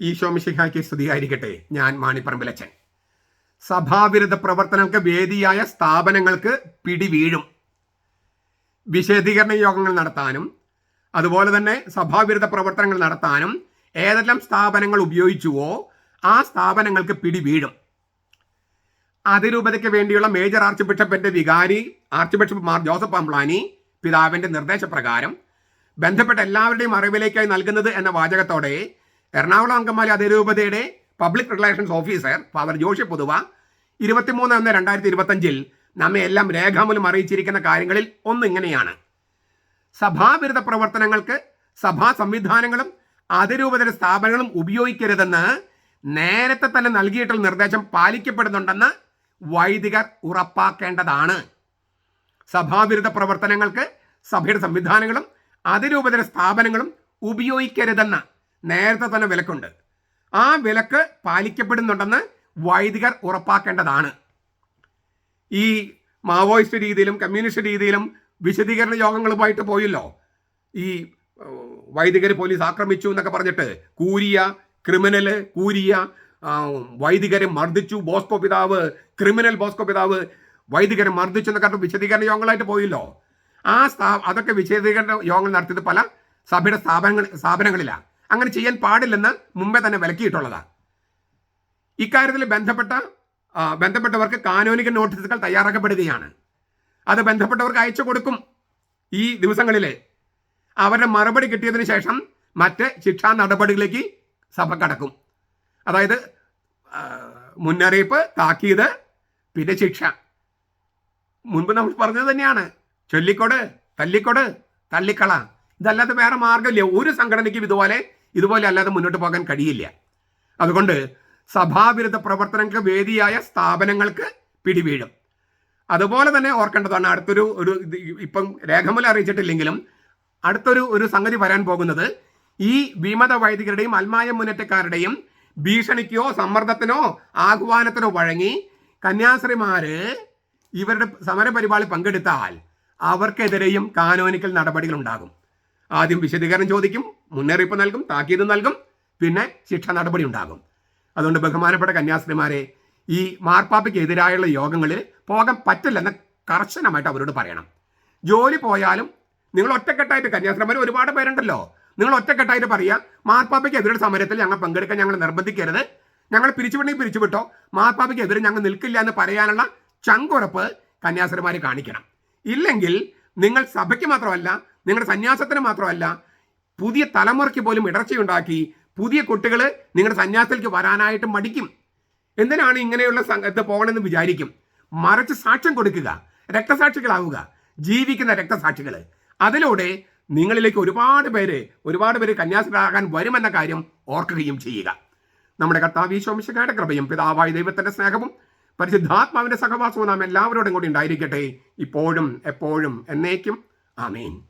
ഈശോ മിശിഹായ്ക്ക് സ്തുതിയായിരിക്കട്ടെ. ഞാൻ മാണിപ്പറമ്പിലച്ചൻ. സഭാവിരുദ്ധ പ്രവർത്തനങ്ങൾക്ക് വേദിയായ സ്ഥാപനങ്ങൾക്ക് പിടിവീഴും. വിശദീകരണ യോഗങ്ങൾ നടത്താനും അതുപോലെ തന്നെ സഭാവിരുദ്ധ പ്രവർത്തനങ്ങൾ നടത്താനും ഏതെല്ലാം സ്ഥാപനങ്ങൾ ഉപയോഗിച്ചുവോ ആ സ്ഥാപനങ്ങൾക്ക് പിടിവീഴും. അതിരൂപതയ്ക്ക് വേണ്ടിയുള്ള മേജർ ആർച്ച് ബിഷപ്പിന്റെ വികാരി ആർച്ച് ബിഷപ്പ് മാർ ജോസഫ് അംബ്ലാനി പിതാവിന്റെ നിർദ്ദേശപ്രകാരം ബന്ധപ്പെട്ട എല്ലാവരുടെയും അറിവിലേക്കായി നൽകുന്നത് എന്ന വാചകത്തോടെ എറണാകുളം അങ്കമാലി അതിരൂപതയുടെ public relations officer father Joshy Puthuva ഇരുപത്തിമൂന്ന് ഒന്ന് രണ്ടായിരത്തി ഇരുപത്തഞ്ചിൽ നമ്മെ എല്ലാം രേഖാമൂലം അറിയിച്ചിരിക്കുന്ന കാര്യങ്ങളിൽ ഒന്ന് ഇങ്ങനെയാണ്. സഭാവിരുദ്ധ പ്രവർത്തനങ്ങൾക്ക് സഭാ സംവിധാനങ്ങളും അതിരൂപതയുടെ സ്ഥാപനങ്ങളും ഉപയോഗിക്കരുതെന്ന് നേരത്തെ തന്നെ നൽകിയിട്ടുള്ള നിർദ്ദേശം പാലിക്കപ്പെടുന്നുണ്ടെന്ന് വൈദികർ ഉറപ്പാക്കേണ്ടതാണ്. സഭാവിരുദ്ധ പ്രവർത്തനങ്ങൾക്ക് സഭയുടെ സംവിധാനങ്ങളും അതിരൂപതര സ്ഥാപനങ്ങളും ഉപയോഗിക്കരുതെന്ന് നേരത്തെ തന്നെ വിലക്കുണ്ട്. ആ വിലക്ക് പാലിക്കപ്പെടുന്നുണ്ടെന്ന് വൈദികർ ഉറപ്പാക്കേണ്ടതാണ്. ഈ മാവോയിസ്റ്റ് രീതിയിലും കമ്മ്യൂണിസ്റ്റ് രീതിയിലും വിശദീകരണ യോഗങ്ങളുമായിട്ട് പോയല്ലോ. ഈ വൈദികർ പോലീസ് ആക്രമിച്ചു എന്നൊക്കെ പറഞ്ഞിട്ട് കൂരിയ ക്രിമിനൽ കൂരിയ വൈദികരെ മർദ്ദിച്ചു ബോസ്കോ പിതാവ് ക്രിമിനൽ ബോസ്കോ പിതാവ് വൈദികരെ മർദ്ദിച്ചു എന്നൊക്കെ വിശദീകരണ യോഗങ്ങളായിട്ട് പോയില്ലോ. ആ സ്ഥാ അതൊക്കെ വിശദീകരണ യോഗങ്ങൾ നടത്തിയത് പല സഭയുടെ സ്ഥാപനങ്ങൾ സ്ഥാപനങ്ങളിലാണ് അങ്ങനെ ചെയ്യാൻ പാടില്ലെന്ന് മുമ്പേ തന്നെ വിലക്കിയിട്ടുള്ളതാണ് ഇക്കാര്യത്തിൽ ബന്ധപ്പെട്ട ബന്ധപ്പെട്ടവർക്ക് കാനോനിക നോട്ടീസുകൾ തയ്യാറാക്കപ്പെടുകയാണ്. അത് ബന്ധപ്പെട്ടവർക്ക് അയച്ചു കൊടുക്കും ഈ ദിവസങ്ങളിലെ. അവരുടെ മറുപടി കിട്ടിയതിന് ശേഷം മറ്റ് ശിക്ഷാ നടപടികളിലേക്ക് സഭ കടക്കും. അതായത് മുന്നറിയിപ്പ് താക്കീത് പിന്നെ ശിക്ഷ. മുൻപ് നമ്മൾ പറഞ്ഞത് തന്നെയാണ്. ചൊല്ലിക്കൊട് തല്ലിക്കൊട് തള്ളിക്കള. ഇതല്ലാതെ വേറെ മാർഗമില്ല ഒരു സംഘടനയ്ക്കും ഇതുപോലെ ഇതുപോലെ അല്ലാതെ മുന്നോട്ട് പോകാൻ കഴിയില്ല. അതുകൊണ്ട് സഭാവിരുദ്ധ പ്രവർത്തനങ്ങൾക്ക് വേദിയായ സ്ഥാപനങ്ങൾക്ക് പിടിവീഴും. അതുപോലെ തന്നെ ഓർക്കേണ്ടതാണ് അടുത്തൊരു ഒരു ഇപ്പം രേഖമൂലം അറിയിച്ചിട്ടില്ലെങ്കിലും അടുത്തൊരു ഒരു സംഗതി വരാൻ പോകുന്നത് ഈ വിമത വൈദികരുടെയും അൽമായ മുന്നേറ്റക്കാരുടെയും ഭീഷണിക്കോ സമ്മർദ്ദത്തിനോ ആഹ്വാനത്തിനോ വഴങ്ങി കന്യാസ്ത്രീമാര് ഇവരുടെ സമരപരിപാടി പങ്കെടുത്താൽ അവർക്കെതിരെയും കാനോനിക്കൽ നടപടികൾ ഉണ്ടാകും ആദ്യം വിശദീകരണം ചോദിക്കും മുന്നറിയിപ്പ് നൽകും താക്കീത് നൽകും പിന്നെ ശിക്ഷ നടപടി ഉണ്ടാകും. അതുകൊണ്ട് ബഹുമാനപ്പെട്ട കന്യാസ്ത്രീമാരെ ഈ മാർപ്പാപ്പയ്ക്ക് എതിരായുള്ള യോഗങ്ങളിൽ പോകാൻ പറ്റില്ലെന്ന് കർശനമായിട്ട് അവരോട് പറയണം. ജോലി പോയാലും നിങ്ങൾ ഒറ്റക്കെട്ടായിട്ട് കന്യാസ്ത്രീമാർ ഒരുപാട് പേരുണ്ടല്ലോ നിങ്ങൾ ഒറ്റക്കെട്ടായിട്ട് പറയുക മാർപ്പാപ്പയ്ക്ക് എതിരെ സമരത്തിൽ ഞങ്ങൾ പങ്കെടുക്കാൻ ഞങ്ങൾ നിർബന്ധിക്കരുത്. ഞങ്ങൾ പിരിച്ചുവിടണമെങ്കിൽ പിരിച്ചുവിട്ടോ മാർപ്പാപ്പയ്ക്ക് എതിരെ ഞങ്ങൾ നിൽക്കില്ല എന്ന് പറയാനുള്ള ചങ്കുറപ്പ് കന്യാസ്ത്രീമാർ കാണിക്കണം. ഇല്ലെങ്കിൽ നിങ്ങൾ സഭയ്ക്ക് മാത്രമല്ല നിങ്ങളുടെ സന്യാസത്തിന് മാത്രമല്ല പുതിയ തലമുറയ്ക്ക് പോലും ഇടർച്ചയുണ്ടാക്കി പുതിയ കുട്ടികൾ നിങ്ങളുടെ സന്യാസത്തിലേക്ക് വരാനായിട്ട് മടിക്കും. എന്തിനാണ് ഇങ്ങനെയുള്ള സംഘത്ത് പോകണമെന്ന് വിചാരിക്കും? മറിച്ച് സാക്ഷ്യം കൊടുക്കുക രക്തസാക്ഷികളാവുക ജീവിക്കുന്ന രക്തസാക്ഷികൾ അതിലൂടെ നിങ്ങളിലേക്ക് ഒരുപാട് പേര് ഒരുപാട് പേര് കന്യാസികളാകാൻ വരുമെന്ന കാര്യം ഓർക്കുകയും ചെയ്യുക. നമ്മുടെ കർത്താവ് ഈശോമിശയുടെ കൃപയും പിതാവായ ദൈവത്തിന്റെ സ്നേഹവും പരിശുദ്ധാത്മാവിന്റെ സഹവാസവും നാം എല്ലാവരോടും കൂടി ഉണ്ടായിരിക്കട്ടെ. ഇപ്പോഴും എപ്പോഴും എന്നേക്കും. ആമേൻ.